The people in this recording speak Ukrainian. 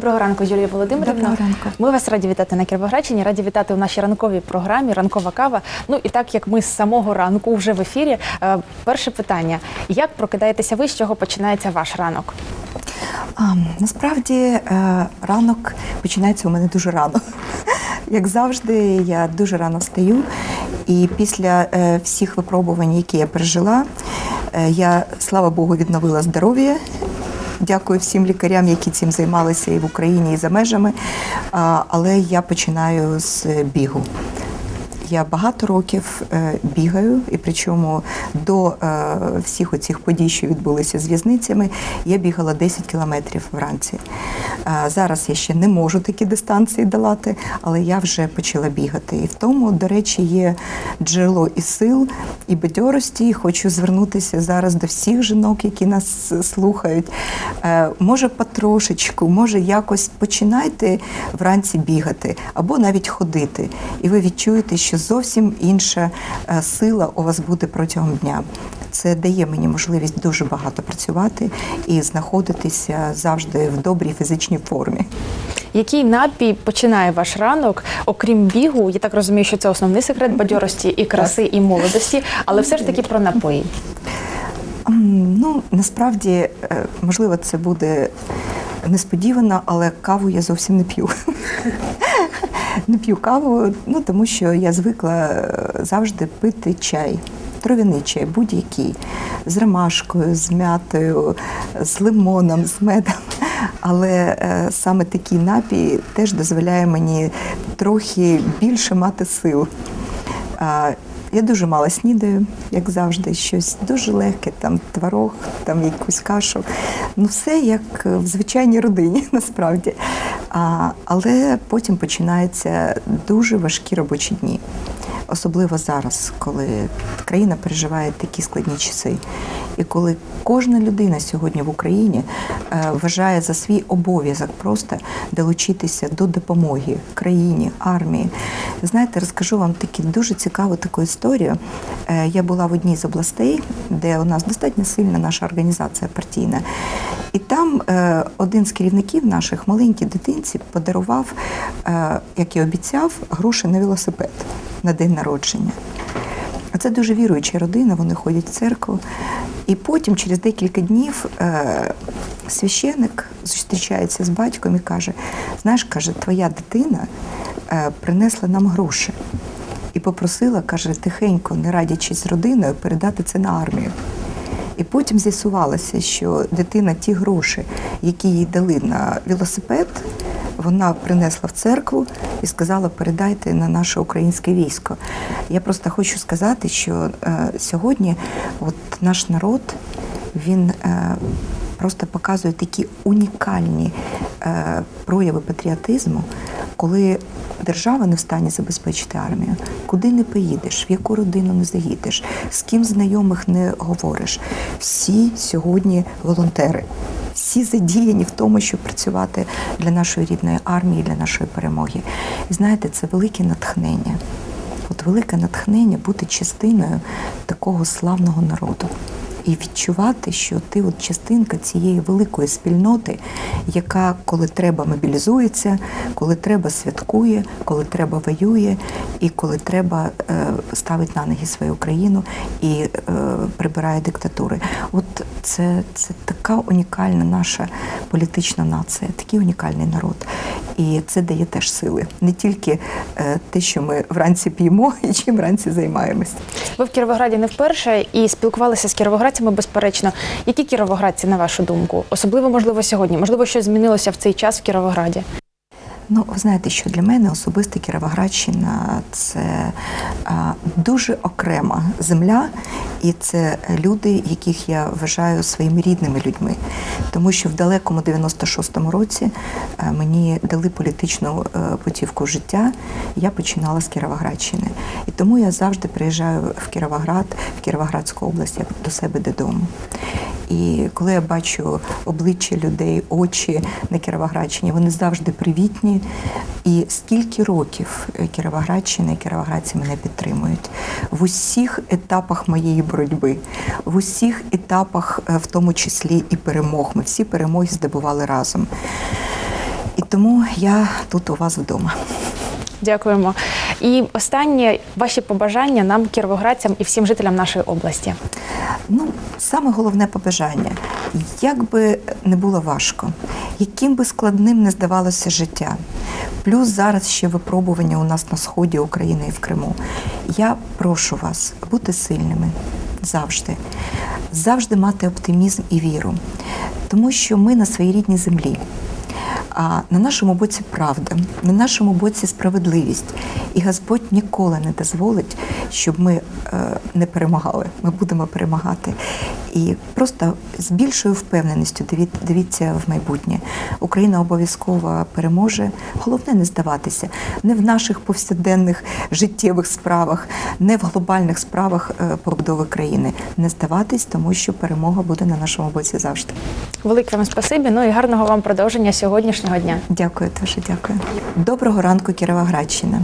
Доброго ранку, Юлія Володимирівна. Доброго ранку. Ми вас раді вітати на Кіровоградщині, раді вітати у нашій ранковій програмі Ранкова кава. Ну і так як ми з самого ранку вже в ефірі. е, Перше питання: як прокидаєтеся ви? З чого починається ваш ранок? А, насправді е, ранок починається у мене дуже рано. Як завжди, я дуже рано встаю, і після е, всіх випробувань, які я пережила, я, слава Богу, відновила здоров'я. Дякую всім лікарям, які цим займалися і в Україні, і за межами. Але я починаю з бігу. Я багато років е, бігаю, і причому до е, всіх оцих подій, що відбулися з в'язницями, я бігала 10 кілометрів вранці. Е, зараз я ще не можу такі дистанції долати, але я вже почала бігати. І в тому, до речі, є джерело і сил, і бадьорості. Хочу звернутися зараз до всіх жінок, які нас слухають. Може, потрошечку, може, якось починайте вранці бігати або навіть ходити, і ви відчуєте, що зовсім інша е, сила у вас буде протягом дня. Це дає мені можливість дуже багато працювати і знаходитися завжди в добрій фізичній формі. Який напій починає ваш ранок, окрім бігу? Я так розумію, що це основний секрет бадьорості і краси, і молодості, але все ж таки про напої. Ну, насправді, е, можливо, це буде несподівано, але каву я зовсім не п'ю. Не п'ю каву, ну тому що я звикла е, завжди пити чай. Трав'яний чай, будь-який, з ромашкою, з м'ятою, з лимоном, з медом. Але е, саме такий напій теж дозволяє мені трохи більше мати сил. Я дуже мало снідаю, як завжди, щось дуже легке, там творог, там якусь кашу. Ну, все як в звичайній родині, насправді. А, але потім починаються дуже важкі робочі дні. Особливо зараз, коли країна переживає такі складні часи, і коли кожна людина сьогодні в Україні е, вважає за свій обов'язок просто долучитися до допомоги країні, армії. Знаєте, розкажу вам таку дуже цікаву таку історію. Е, Я була в одній з областей, де у нас достатньо сильна наша організація партійна. І там е, один з керівників наших маленькій дитинці подарував, е, як і обіцяв, гроші на велосипед на день народження. А це дуже віруюча родина, вони ходять в церкву. І потім, через декілька днів, е, священик зустрічається з батьком і каже: знаєш, каже, твоя дитина е, принесла нам гроші. І попросила, каже, тихенько, не радячись з родиною, передати це на армію. І потім з'ясувалося, що дитина ті гроші, які їй дали на велосипед, вона принесла в церкву і сказала, передайте на наше українське військо. Я просто хочу сказати, що е, сьогодні от наш народ, він е, просто показує такі унікальні е, прояви патріотизму, коли держава не в стані забезпечити армію, куди не поїдеш, в яку родину не заїдеш, з ким знайомих не говориш. Всі сьогодні волонтери. Всі задіяні в тому, щоб працювати для нашої рідної армії, для нашої перемоги. І знаєте, це велике натхнення. От велике натхнення бути частиною такого славного народу і відчувати, що ти от частинка цієї великої спільноти, яка, коли треба, мобілізується, коли треба, святкує, коли треба воює, і коли треба е, ставить на ноги свою країну і е, прибирає диктатури. От це, це така унікальна наша політична нація, такий унікальний народ. І це дає теж сили. Не тільки е, те, що ми вранці п'ємо і чим вранці займаємось. Ви в Кіровограді не вперше і спілкувалися з кіровоградцями, безперечно. Які кіровоградці, на вашу думку? Особливо, можливо, сьогодні? Можливо, щось змінилося в цей час в Кіровограді? Ну, ви знаєте, що для мене особисто Кіровоградщина це дуже окрема земля, і це люди, яких я вважаю своїми рідними людьми. Тому що в далекому 96-му році е, мені дали політичну е, путівку життя. Я починала з Кіровоградщини. І тому я завжди приїжджаю в Кіровоград, в Кіровоградську область як до себе додому. І коли я бачу обличчя людей, очі на Кіровоградщині, вони завжди привітні. І скільки років Кіровоградщина і кіровоградці мене підтримують в усіх етапах моєї боротьби, в усіх етапах, е, в тому числі і перемог. Ми всі перемоги здобували разом. І тому я тут у вас вдома. Дякуємо. І останнє ваші побажання нам, кіровоградцям і всім жителям нашої області. Ну, саме головне побажання, як би не було важко, яким би складним не здавалося життя. Плюс зараз ще випробування у нас на сході України і в Криму. Я прошу вас бути сильними завжди, завжди мати оптимізм і віру, тому що ми на своїй рідній землі. А на нашому боці правда, на нашому боці справедливість. І Господь ніколи не дозволить, щоб ми е, не перемагали. Ми будемо перемагати. І просто з більшою впевненістю дивіться в майбутнє. Україна обов'язково переможе. Головне не здаватися не в наших повсякденних життєвих справах, не в глобальних справах е, побудови країни. Не здаватись, тому що перемога буде на нашому боці завжди. Велике вам спасибі. Ну і гарного вам продовження сьогоднішнього дня. Дякую, дуже дякую. Доброго ранку, Кіровоградщина.